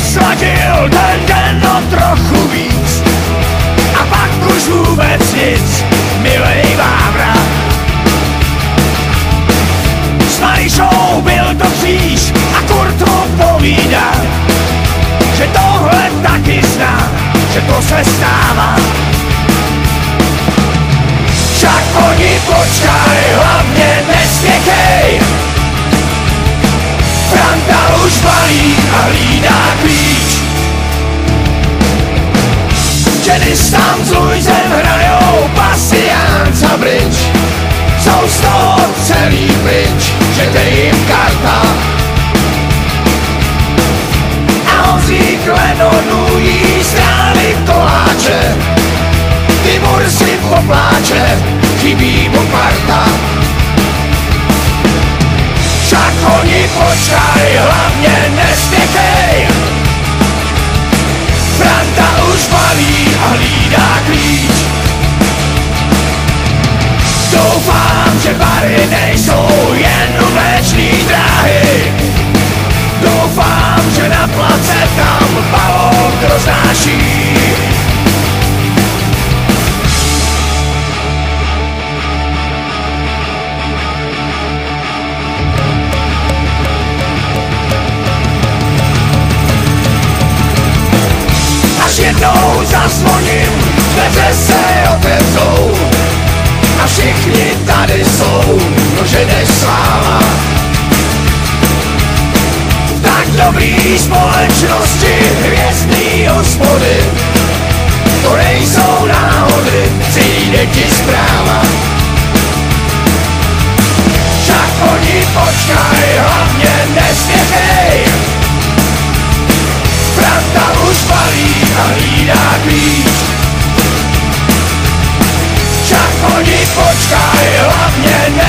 sladil ten den o trochu víc a pak už vůbec nic, milej Vávra. S Marišou byl to kříž a Kurt mu povídá, že tohle taky zná, že to se stává. Však oni počkaj, hlavně Jsou z toho celý pryč, že to jim karta. A Honzík Lenonu jí strány koláče Timur si popláče, chybí mu parta však oni počkaj, hlavně nespěchej Bary nejsou jen vlečný dráhy. Doufám, že na place tam balón roznáší. Jednou zazvoním, dveře se otevřou jsou, no že jdeš sláva. V tak dobrý společnosti hvězdný hospody, to nejsou náhody, přijde ti zpráva. Však oni počkaj, hlavně nespěchej, Franta už balí a hlídá klíč Však oni počkaj, hlavně nespěchej